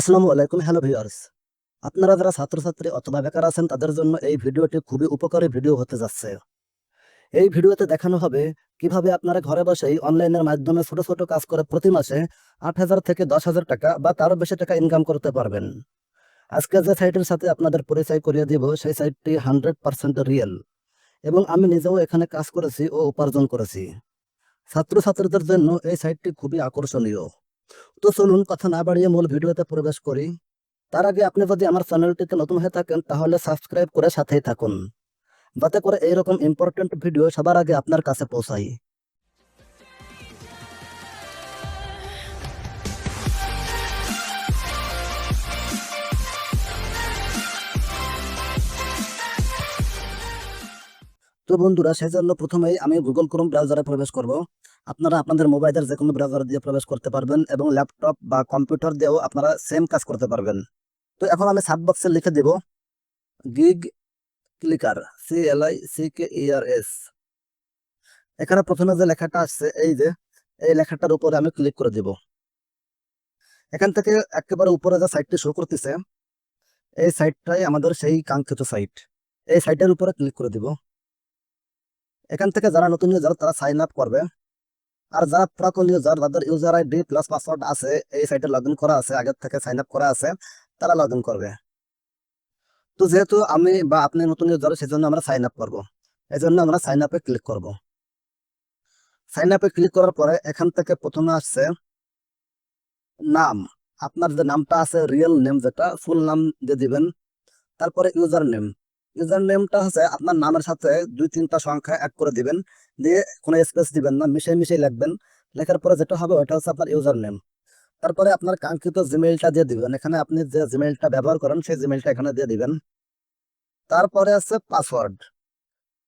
আসসালামু আলাইকুম, hello viewers. আপনারা যারা ছাত্রছাত্রী অথবা বেকার আছেন, তাদের জন্য এই ভিডিওটি খুবই উপকারী ভিডিও হতে যাচ্ছে। এই ভিডিওতে দেখানো হবে কীভাবে আপনারা ঘরে বসেই অনলাইনের মাধ্যমে ছোট ছোট কাজ করে প্রতি মাসে আট হাজার থেকে দশ হাজার টাকা বা তারও বেশি টাকা ইনকাম করতে পারবেন। আজকে যে সাইটের সাথে আপনাদের পরিচয় করিয়ে দিব, সেই সাইটটি হান্ড্রেড পার্সেন্ট রিয়েল এবং আমি নিজেও এখানে কাজ করেছি ও উপার্জন করেছি। ছাত্রছাত্রীদের জন্য এই সাইটটি খুবই আকর্ষণীয়। তো চলুন কথা না বাড়িয়ে মূল ভিডিওতে প্রবেশ করি। তার আগে আপনি যদি আমার চ্যানেলটিতে নতুন হয়ে থাকেন, তাহলে সাবস্ক্রাইব করে সাথেই থাকুন। যাতে করে এইরকম ইম্পর্টেন্ট ভিডিও সবার আগে আপনার কাছে পৌঁছায়। তো বন্ধুরা, সেই জন্য প্রথমেই আমি গুগল ক্রোম ব্রাউজারে প্রবেশ করব। আপনারা আপনাদের মোবাইলের যে কোনো ব্রাউজার দিয়ে প্রবেশ করতে পারবেন এবং ল্যাপটপ বা কম্পিউটার দিয়েও আপনারা সেম কাজ করতে পারবেন। তো এখন আমি সাব বক্সে লিখে দেব gig clicker C L I C K R S এখানে প্রথমে যে লেখাটা আসছে, এই যে, এই লেখাটার উপরে আমি ক্লিক করে দেব। এখান থেকে একেবারে উপরে যে সাইটটি শো করতেছে, এই সাইটটাই আমাদের সেই কাঙ্ক্ষিত সাইট এই সাইটের উপরে ক্লিক করে দিব। এখান থেকে যারা নতুন ইউজার তারা সাইন আপ করবে। আর যারা পুরাতন ইউজার যাদের ইউজার আইডি প্লাস পাসওয়ার্ড আছে, এই সাইটে লগ করা আছে, আগের থেকে সাইন আপ করা আছে, তারা লগ করবে। তো যেহেতু আমি বা আপনি নতুন ইউজার সেজন্য আমরা সাইন আপ করব। এই জন্য আমরা সাইন আপে ক্লিক করব। সাইন আপে ক্লিক করার পরে এখান থেকে প্রথমে আসছে নাম। আপনার যে নামটা আছে রিয়েল নেম যেটা ফুল নাম দিয়ে দিবেন। তারপরে ইউজার নেম ইউজার নেমটা হচ্ছে আপনার নামের সাথে দুই তিনটা সংখ্যা অ্যাড করে দিবেন। দিয়ে কোনো স্পেস দিবেন না মিশে মিশে লিখবেন। লেখার পরে যেটা হবে ওটা হচ্ছে আপনার ইউজার নেম তারপরে আপনার কাঙ্ক্ষিত জিমেইলটা দিয়ে দিবেন। এখানে আপনি যে জিমেইলটা ব্যবহার করেন, সেই জিমেইলটা এখানে দিয়ে দিবেন। তারপরে আছে পাসওয়ার্ড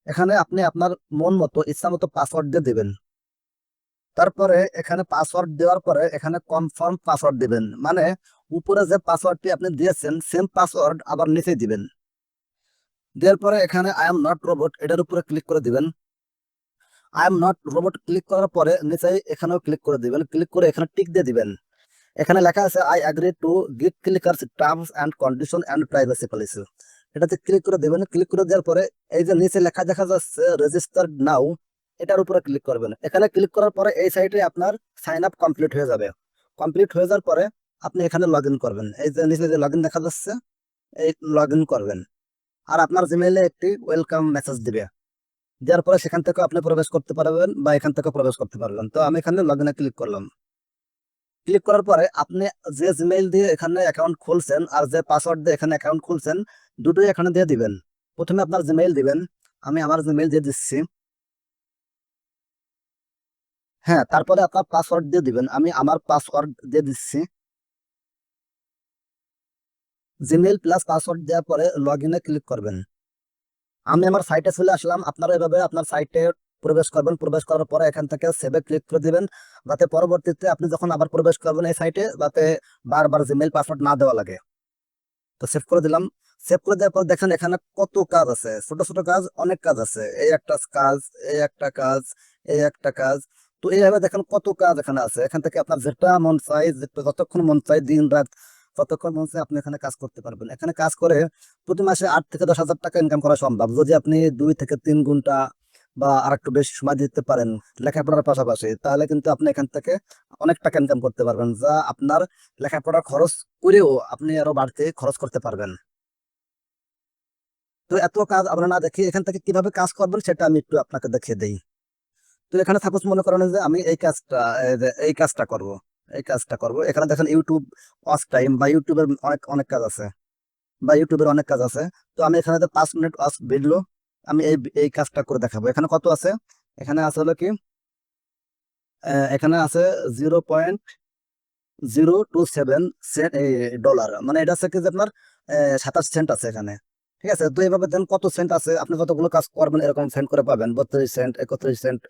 এখানে আপনি আপনার মন মতো, ইচ্ছা মতো পাসওয়ার্ড দিয়ে দিবেন। তারপরে এখানে পাসওয়ার্ড দেওয়ার পরে এখানে কনফার্ম পাসওয়ার্ড দিবেন। মানে উপরে যে পাসওয়ার্ডটি আপনি দিয়েছেন সেম পাসওয়ার্ড আবার নিচে দিবেন। দেওয়ার পরে এখানে আই এম নট রোবট এটার উপরে ক্লিক করে দিবেন। I am not robot click করার পরে নিচে এখানেও ক্লিক করে দিবেন। ক্লিক করে এখানে টিক দিয়ে দিবেন। এখানে লেখা আছে আই অ্যাগ্রি টু গিট clickers terms and condition and privacy policy এটাতে ক্লিক করে দেবেন। ক্লিক করে দেওয়ার পরে এই যে নিচে লেখা দেখা যাচ্ছে রেজিস্টার্ড নাও এটার উপরে ক্লিক করবেন। এখানে ক্লিক করার পরে এই সাইটে আপনার সাইন আপ কমপ্লিট হয়ে যাবে। কমপ্লিট হয়ে যাওয়ার পরে আপনি এখানে লগ করবেন। এই যে নিচে যে লগ দেখা যাচ্ছে, এই লগ করবেন। আর আপনার জিমেইলে একটি ওয়েলকাম মেসেজ দিবে। দেওয়ার পরে সেখান থেকে আপনি প্রবেশ করতে পারবেন বা এখান থেকে প্রবেশ করতে পারবেন। তো আমি এখানে লগ ক্লিক করলাম। ক্লিক করার পরে আপনি যে জিমেইল দিয়ে এখানে অ্যাকাউন্ট খুলছেন আর যে পাসওয়ার্ড দিয়ে এখানে অ্যাকাউন্ট খুলছেন, দুটোই এখানে দিয়ে দিবেন। প্রথমে আপনার জিমেইল দিবেন। আমি আমার জিমেইল দিয়ে দিচ্ছি। হ্যাঁ তারপরে আপনার পাসওয়ার্ড দিয়ে দিবেন। আমি আমার পাসওয়ার্ড দিয়ে দিচ্ছি। জিমেইল প্লাস পাসওয়ার্ড দেওয়ার পরে লগ ইনে ক্লিক করবেন। আমি আমার সাইটে চলে আসলাম। আপনারা এভাবে আপনার সাইটে প্রবেশ করবেন। প্রবেশ করার পরে এখান থেকে সেভে ক্লিক করে দিবেন। যাতে পরবর্তীতে আপনি যখন আবার প্রবেশ করবেন এই সাইটে যাতে বারবার জিমেইল পাসওয়ার্ড না দেওয়া লাগে। তো সেভ করে দিলাম। সেভ করে দেওয়ার পর দেখেন এখানে কত কাজ আছে। ছোট ছোট কাজ, অনেক কাজ আছে। এই একটা কাজ, এই একটা কাজ, এই একটা কাজ। তো এইভাবে দেখেন কত কাজ এখানে আছে। এখান থেকে আপনার যেটা মন চাই যতক্ষণ মন চাই দিন, রাত ততক্ষণ মন আপনি এখানে কাজ করতে পারবেন। এখানে কাজ করে প্রতি মাসে আট থেকে দশ হাজার টাকা ইনকাম করা সম্ভব। যদি আপনি দুই থেকে তিন ঘণ্টা বা আর একটু বেশি সময় দিতে পারেন লেখাপড়ার পাশাপাশি, তাহলে কিন্তু আপনি এখান থেকে অনেক টাকা ইনকাম করতে পারবেন, যা আপনার লেখাপড়ার খরচ করেও আপনি আরও বাড়তি খরচ করতে পারবেন। তো এত কাজ আমরা না দেখি এখান থেকে কীভাবে কাজ করবেন সেটা আমি একটু আপনাকে দেখিয়ে দিই। তো এখানে সাপোজ মনে করেন যে আমি এই কাজটা এই কাজটা করব। এই কাজটা করব। এখানে দেখেন ইউটিউব ওয়াচ টাইম বা ইউটিউবের অনেক অনেক কাজ আছে। বা ইউটিউবের অনেক কাজ আছে। তো আমি এখানে পাঁচ মিনিট ওয়াচ ভিডিও আমি এই এই কাজটা করে দেখাবো। এখানে কত আছে? এখানে আছে হলো কি? এখানে আছে zero point zero two seven cent dollar মানে এটা হচ্ছে কি যে আপনার সাতাশ সেন্ট আছে এখানে। ঠিক আছে? তো এইভাবে দেন কত সেন্ট আছে? আপনি কতগুলো কাজ করবেন এরকম সেন্ট করে পাবেন। বত্রিশ সেন্ট একত্রিশ সেন্ট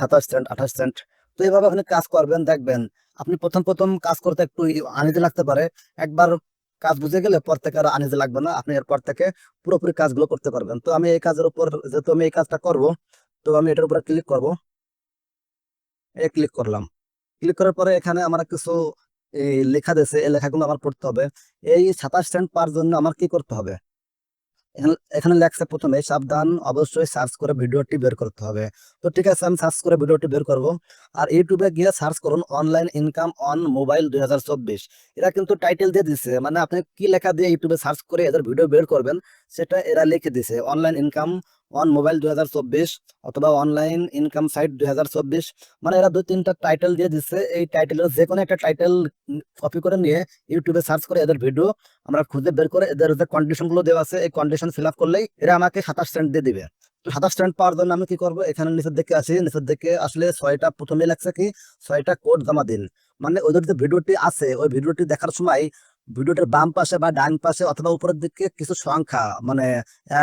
সাতাশ সেন্ট আঠাশ সেন্ট তো এইভাবে আপনি কাজ করবেন, দেখবেন আপনি প্রথম প্রথম কাজ করতে একটু আনিতে লাগতে পারে। একবার কাজ বুঝে গেলে পর থেকে আর আনিতে লাগবে না। আপনি এরপর থেকে পুরোপুরি কাজগুলো করতে পারবেন। তো আমি এই কাজের উপর যেহেতু আমি এই কাজটা করব, তো আমি এটার উপরে ক্লিক করব। এই ক্লিক করলাম। ক্লিক করার পরে এখানে আমার কিছু লেখা দিয়েছে। এই লেখাগুলো আমার পড়তে হবে। এই সাতাশ সেন্ট পাওয়ার জন্য আমার কি করতে হবে? এখানে লেখছে প্রথমে, সাবধান অবশ্যই সার্চ করে ভিডিওটি বের করতে হবে। তো ঠিক আছে, আমি সার্চ করে ভিডিওটি বের করব। আর ইউটিউবে গিয়ে সার্চ করুন অনলাইন ইনকাম অন মোবাইল দুই হাজার চব্বিশ। এরা কিন্তু টাইটেল দিয়ে দিচ্ছে মানে আপনি কি লেখা দিয়ে ইউটিউবে সার্চ করে এদের ভিডিও বের করবেন, সেটা এরা লিখে দিছে অনলাইন ইনকাম অন মোবাইল দুই অথবা অনলাইন ইনকাম সাইট দুই মানে এরা দুই তিনটা টাইটেল দিয়ে দিচ্ছে। এই টাইটেলের যে কোনো একটা টাইটেল কপি করে নিয়ে ইউটিউবে সার্চ করে এদের ভিডিও আমরা খুঁজে বের করে এদের যে কন্ডিশনগুলো দেওয়া আছে, এই কন্ডিশন ফিল আপ করলেই এরা আমাকে সাতাশ সেন্ট দিয়ে দিবে। সাতাশ সেন্ট পাওয়ার জন্য আমি কি করব? এখানে নিচের দিকে আসি নিচের দিকে আসলে ছয়টা প্রথমে লাগছে কি? ছয়টা কোড জমা দিন। মানে ওদের যে ভিডিওটি আছে, ওই ভিডিওটি দেখার সময় ভিডিওটার বাম পাশে বা ডান পাশে অথবা উপরের দিকে কিছু সংখ্যা মানে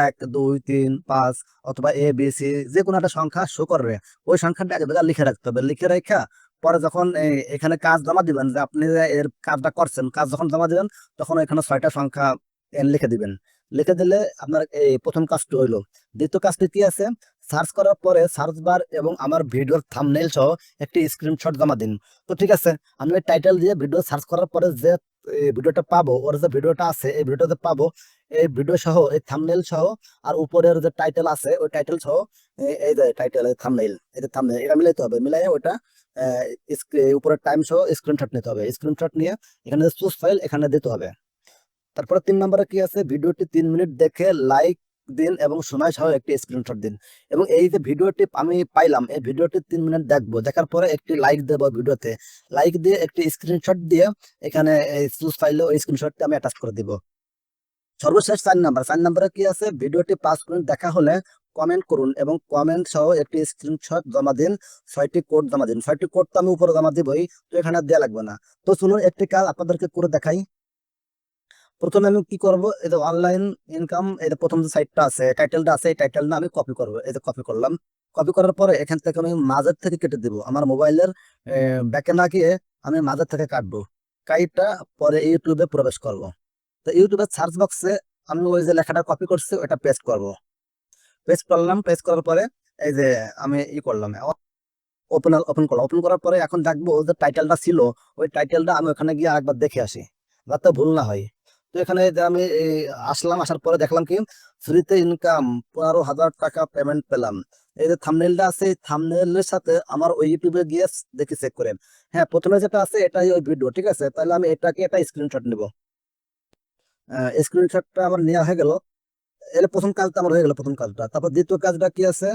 এক, দুই, তিন, পাঁচ অথবা এ বি সি যে কোনো একটা সংখ্যা শো করবে। ওই সংখ্যাটা এক জায়গায় লিখে রাখতে হবে। লিখে রেখা পরে যখন এখানে কাজ জমা দিবেন, যে আপনি এর কাজটা করছেন, কাজ যখন জমা দিবেন, তখন এখানে ছয়টা সংখ্যা লিখে দিবেন। লিখে দিলে আপনার এই প্রথম কাজটি হইল। দ্বিতীয় কাজটি কি আছে? সার্চ করার পরে সার্চ বার এবং আমার ভিডিওর থামনেল সহ একটি স্ক্রিনশট জমা দিন। তো ঠিক আছে, আমি টাইটেল দিয়ে ভিডিও সার্চ করার পরে যে ভিডিওটা পাবো, ওর যে ভিডিওটা আছে, এই ভিডিওটাতে পাবো, এই ভিডিও সহ, এই থামনেল সহ, আর উপরের যে টাইটেল আছে, ওই টাইটেল সহ, এই- যে টাইটেল থামনেল এই যে থাম্বনেল এটা মিলাইতে হবে মিলাই ওটা উপরের টাইম সহ স্ক্রিনশট নিতে হবে স্ক্রিনশট নিয়ে এখানে চুজ ফাইল এখানে দিতে হবে। তারপরে তিন নম্বরে কি আছে, ভিডিওটি তিন মিনিট দেখে লাইক দিন এবং সময় সহ একটি স্ক্রিনশট দিন। এবং এই যে ভিডিওটি আমি পাইলাম, এই ভিডিওটি তিন মিনিট দেখব। দেখার পরে একটি লাইক দেবো ভিডিওতে লাইক দিয়ে একটি স্ক্রিনশট দিয়ে এখানে চুজ ফাইলে ওই স্ক্রিনশটটি আমি অ্যাটাচ করে দিব। সর্বশেষ চার নাম্বার চার নাম্বারে কি আছে? ভিডিওটি পাঁচ মিনিট দেখা হলে কমেন্ট করুন এবং কমেন্ট সহ একটি স্ক্রিনশট জমা দিন, ছয়টি কোড জমা দিন। ছয়টি কোড তো আমি উপরে জমা দিবই, তো এখানে দেওয়া লাগবে না। তো শুনুন একটি কাজ আপনাদেরকে করে দেখাই। প্রথমে আমি কি করব? এই যে অনলাইন ইনকাম এই প্রথম যে সাইটটা আছে টাইটেলটা আছে, এই টাইটেলটা আমি কপি করব। এই যে কপি করলাম। কপি করার পরে এখান থেকে আমি মাঝের থেকে কেটে দিব। আমার মোবাইলের ব্যাকে না গিয়ে আমি মাঝের থেকে কাটবো। কাইটটা পরে ইউটিউবে প্রবেশ করব। তো ইউটিউবের সার্চ বক্সে আমি ওই যে লেখাটা কপি করছি ওটা পেস্ট করব। পেস্ট করলাম পেস্ট করার পরে এই যে আমি ই করলাম। ওপেন ওপেন করলাম। ওপেন করার পরে এখন দেখব যে টাইটেলটা ছিল, ওই টাইটেলটা আমি ওখানে গিয়ে আরেকবার দেখে আসি। যাতে ভুল না হয়। তো এখানে আমি আসলাম, আসার পরে দেখলাম কি ফ্রিতে ইনকাম পনেরো হাজার টাকা পেমেন্ট পেলাম। এই যে থামনেলটা আছে থামনেলের সাথে আমার ওই ইউটিউবে গিয়ে দেখি চেক করেন। হ্যাঁ প্রথমে যেটা আছে, এটাই ওই ভিডিও ঠিক আছে? তাহলে আমি এটাকে একটা স্ক্রিনশট নিব। স্ক্রিনশটটা আমার নেওয়া হয়ে গেল। এর প্রথম কাজটা আমার হয়ে গেল, প্রথম কাজটা। তারপর দ্বিতীয় কাজটা কি আছে?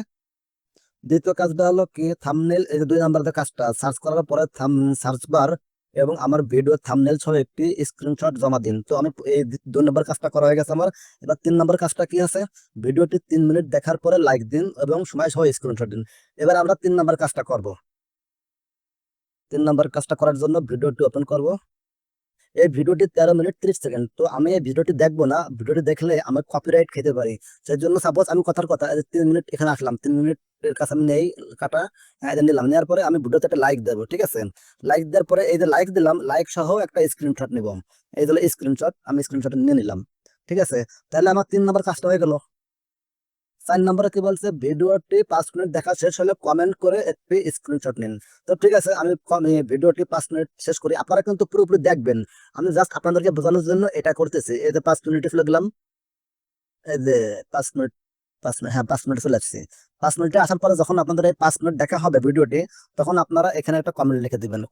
দ্বিতীয় কাজটা হলো কি থামনেল এই যে দুই নাম্বার কাজটা সার্চ করার পরে থাম সার্চ বার এবং আমার ভিডিও থামনেল সহ একটি স্ক্রিনশট জমা দিন। তো আমি এই দুই নম্বর কাজটা করা হয়ে গেছে আমার। এবার তিন নম্বর কাজটা কি আছে? ভিডিওটি তিন মিনিট দেখার পরে লাইক দিন এবং সময় সহ স্ক্রিনশট দিন। এবার আমরা তিন নম্বর কাজটা করব। তিন নম্বর কাজটা করার জন্য ভিডিওটি ওপেন করব। এই ভিডিওটি তেরো মিনিট ত্রিশ সেকেন্ড। তো আমি এই ভিডিওটি দেখব না। ভিডিওটি দেখলে আমি কপিরাইট খেতে পারি। সেই জন্য সাপোজ আমি কথার কথা তিন মিনিট এখানে আসলাম। তিন মিনিটের কাছে আমি নেই, কাটা নিলাম নেওয়ার পরে আমি ভিডিওতে একটা লাইক দেবো, ঠিক আছে? লাইক দেওয়ার পরে এই যে লাইক দিলাম লাইক সহ একটা স্ক্রিনশট নিব। এই দিল স্ক্রিনশট আমি স্ক্রিনশট নিয়ে নিলাম, ঠিক আছে? তাহলে আমার তিন নম্বর কাজটা হয়ে গেল। চার নম্বরে কি বলছে? ভিডিওটি পাঁচ মিনিট দেখা শেষ হলে কমেন্ট করে একটি স্ক্রিনশট নিন। তো ঠিক আছে, আমি ভিডিওটি পাঁচ মিনিট শেষ করি। আপনারা কিন্তু পুরোপুরি দেখবেন। আমি জাস্ট আপনাদেরকে বোঝানোর জন্য এটা করতেছি। এই যে পাঁচ মিনিট ফেলে দিলাম এই যে পাঁচ মিনিট পাঁচ মিনিট হ্যাঁ পাঁচ মিনিট চলে আসছে। পাঁচ মিনিটে আসার পরে যখন আপনাদের এই পাঁচ মিনিট দেখা হবে ভিডিওটি, তখন আপনারা এখানে একটা কমেন্ট লিখে দিবেন।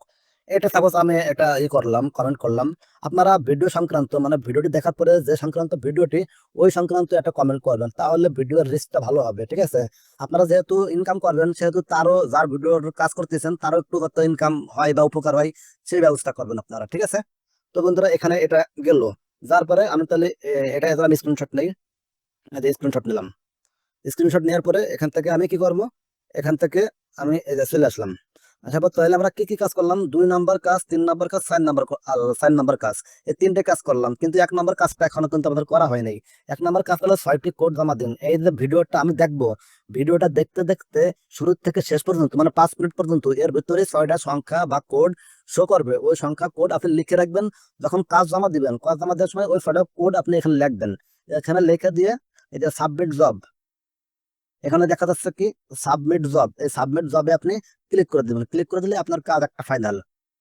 এটা সাপোজ আমি এটা ই করলাম কমেন্ট করলাম। আপনারা ভিডিও সংক্রান্ত মানে ভিডিওটি দেখার পরে যে সংক্রান্ত ভিডিওটি, ওই সংক্রান্ত একটা কমেন্ট করবেন, তাহলে ভিডিওর রিস্কটা ভালো হবে, ঠিক আছে? আপনারা যেহেতু ইনকাম করবেন, সেহেতু তারও যার ভিডিওর কাজ করতেছেন, তারও একটু কত ইনকাম হয় বা উপকার হয়, সেই ব্যবস্থা করবেন আপনারা, ঠিক আছে? তো বন্ধুরা, এখানে এটা গেল। যার পরে আমি তাহলে এটা স্ক্রিনশট নেই স্ক্রিনশট নিলাম। স্ক্রিনশট নেওয়ার পরে এখান থেকে আমি কি করব? এখান থেকে আমি এই যে চলে আসলাম। আচ্ছা তাহলে আমরা কি কি কাজ করলাম? দুই নাম্বার কাজ, তিন নাম্বার কাজ, চার নাম্বার চার নাম্বার কাজ। এই তিনটে কাজ করলাম, কিন্তু এক নাম্বার কাজটা এখনও কিন্তু আমাদের করা হয় নাই। এক নাম্বার কাজ হলো ছয়টি কোড জমা দিন। এই যে ভিডিওটা আমি দেখব, ভিডিওটা দেখতে দেখতে শুরু থেকে শেষ পর্যন্ত মানে পাঁচ মিনিট পর্যন্ত, এর ভিতরে ছয়টা সংখ্যা বা কোড শো করবে। ওই সংখ্যা কোড আপনি লিখে রাখবেন। যখন কাজ জমা দিবেন, কাজ জমা দেওয়ার সময় ওই ছয়টা কোড আপনি এখানে লিখবেন। এখানে লিখে দিয়ে যে সাবমিট জব এখানে দেখা যাচ্ছে কি সাবমিট জব এই সাবমিট জবে আপনি ক্লিক করে দিবেন। ক্লিক করে দিলে আপনার কাজ একটা ফাইনাল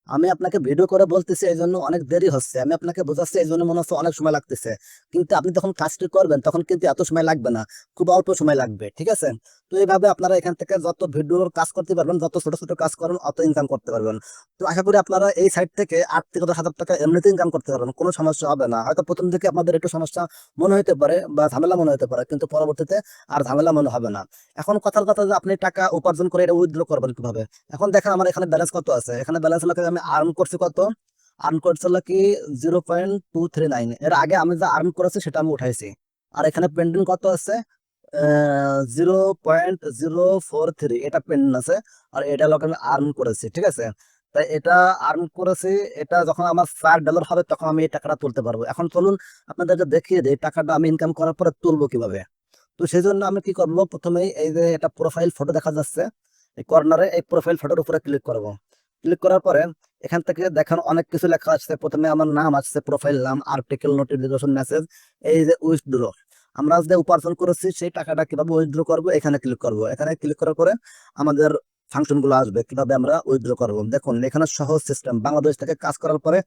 আমি আপনাকে ভিডিও করে বলতেছি, এই জন্য অনেক দেরি হচ্ছে। আমি আপনাকে বোঝাচ্ছি, এই জন্য মনে হচ্ছে অনেক সময় লাগতেছে। কিন্তু আপনি যখন কাজটি করবেন, তখন কিন্তু এত সময় লাগবে না। খুব অল্প সময় লাগবে, ঠিক আছে? তো এইভাবে আপনারা এখান থেকে যত ভিডিওর কাজ করতে পারবেন, যত ছোট ছোট কাজ করেন, অত ইনকাম করতে পারবেন। তো আশা করি আপনারা এই সাইট থেকে আট থেকে দশ হাজার টাকা এমনিতে ইনকাম করতে পারবেন, কোনো সমস্যা হবে না। হয়তো প্রথম থেকে আপনাদের একটু সমস্যা মনে হতে পারে বা ঝামেলা মনে হতে পারে, কিন্তু পরবর্তীতে আর ঝামেলা মনে হবে না। এখন কথার কথা যে আপনি টাকা উপার্জন করে এটা উইথড্র করবেন কীভাবে? এখন দেখেন আমার এখানে ব্যালেন্স কত আছে? এখানে ব্যালেন্স কি আমি আর্ন করছি কত? আর্ন করছি হলো কি zero point two three nine এর আগে আমি যা আর্ন করেছি সেটা আমি উঠাইছি। আর এখানে পেন্ডিং কত আছে? Zero point zero four three এটা পেন্ডিং আছে। আর এটা লোক আমি আর্ন করেছি, ঠিক আছে? তাই এটা আর্ন করেছি, এটা যখন আমার চার ডলার হবে তখন আমি এই টাকাটা তুলতে পারব। এখন চলুন আপনাদেরকে দেখিয়ে দিই টাকাটা আমি ইনকাম করার পরে তুলবো কীভাবে? তো সেই জন্য আমি কি করব? প্রথমেই এই যে এটা প্রোফাইল ফটো দেখা যাচ্ছে, এই কর্নারে এই প্রোফাইল ফটোর উপরে ক্লিক করব। ক্লিক করার পরে এখান থেকে দেখেন অনেক কিছু লেখা আছে প্রথমে আমার নাম আছে প্রোফাইল নাম আর্টিকেল নোটিফিকেশন মেসেজ এই যে উইথড্র আমরা যে উপার্জন করেছি, সেই টাকাটা কীভাবে উইথড্র করব? এখানে ক্লিক করব। এখানে ক্লিক করার পরে আমাদের ফাংশনগুলো আসবে, কীভাবে আমরা উইথড্র করব? দেখুন, এখানে সহজ সিস্টেম বাংলাদেশ থেকে কাজ করার পরে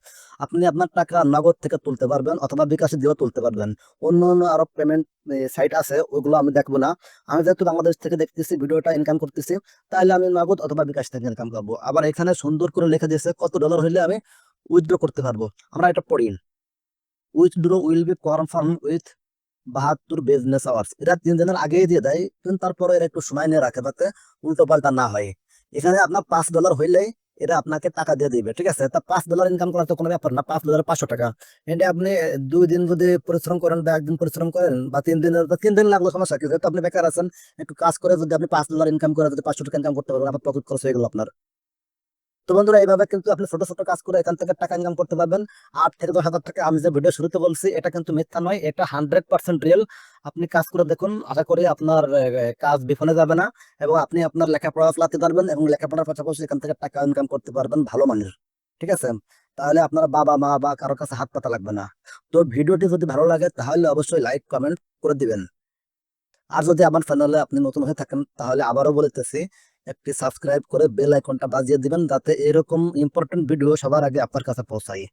আপনি আপনার টাকা নগদ থেকে তুলতে পারবেন অথবা বিকাশে দিয়েও তুলতে পারবেন। অন্য অন্য আরও পেমেন্ট সাইট আছে, ওগুলো আমি দেখব না। আমি যেহেতু বাংলাদেশ থেকে দেখতেছি, ভিডিওটা ইনকাম করতেছি, তাহলে আমি নগদ অথবা বিকাশ থেকে ইনকাম করব আবার এখানে সুন্দর করে লেখা দিয়েছে, কত ডলার হলে আমি উইথড্র করতে পারব। আমরা এটা পড়ি। Withdraw will be confirm with বাহাত্তর বিজনেস আওয়ার্স এরা তিন দিনের আগেই দিয়ে দেয়, কিন্তু তারপরে এরা একটু সময় নিয়ে রাখে, যাতে উল্টো পাল্টা না হয়। এখানে আপনার পাঁচ ডলার হইলেই এরা আপনাকে টাকা দিয়ে দিবে, ঠিক আছে? তা পাঁচ ডলার ইনকাম করার তো কোনো ব্যাপার না, পাঁচ ডলার পাঁচশো টাকা। এটা আপনি দুই দিন যদি পরিশ্রম করেন বা একদিন পরিশ্রম করেন, বা তিন দিন তিন দিন লাগল, সমস্যা কি? আপনি বেকার আছেন, একটু কাজ করে যদি আপনি পাঁচ ডলার ইনকাম করে যদি পাঁচশো টাকা ইনকাম করতে পারবেন আপনার পকেট খরচ হয়ে গেল আপনার। তো বন্ধুরা এইভাবে কিন্তু আপনি ছোট ছোট কাজ করে এখান থেকে টাকা ইনকাম করতে পারবেন। আট থেকে দশ হাজার টাকা আমি যে ভিডিও শুরুতে বলছি, এটা কিন্তু মিথ্যা নয়, এটা হান্ড্রেড পার্সেন্ট রিয়েল আপনি কাজ করে দেখুন, আশা করি আপনার কাজ বিফলে যাবে না এবং আপনি আপনার লেখাপড়া চালাতে পারবেন এবং লেখাপড়ার পাশাপাশি এখান থেকে টাকা ইনকাম করতে পারবেন ভালো মানের ঠিক আছে? তাহলে আপনার বাবা, মা বা কারোর কাছে হাত পাতা লাগবে না। তো ভিডিওটি যদি ভালো লাগে, তাহলে অবশ্যই লাইক কমেন্ট করে দিবেন। আর যদি আমার চ্যানেলে আপনি নতুন হয়ে থাকেন, তাহলে আবারও বলতেছি একটি সাবস্ক্রাইব করে বেল আইকনটা বাজিয়ে দিবেন যাতে এরকম ইম্পর্টেন্ট ভিডিও সবার আগে আপনার কাছে পৌঁছায়।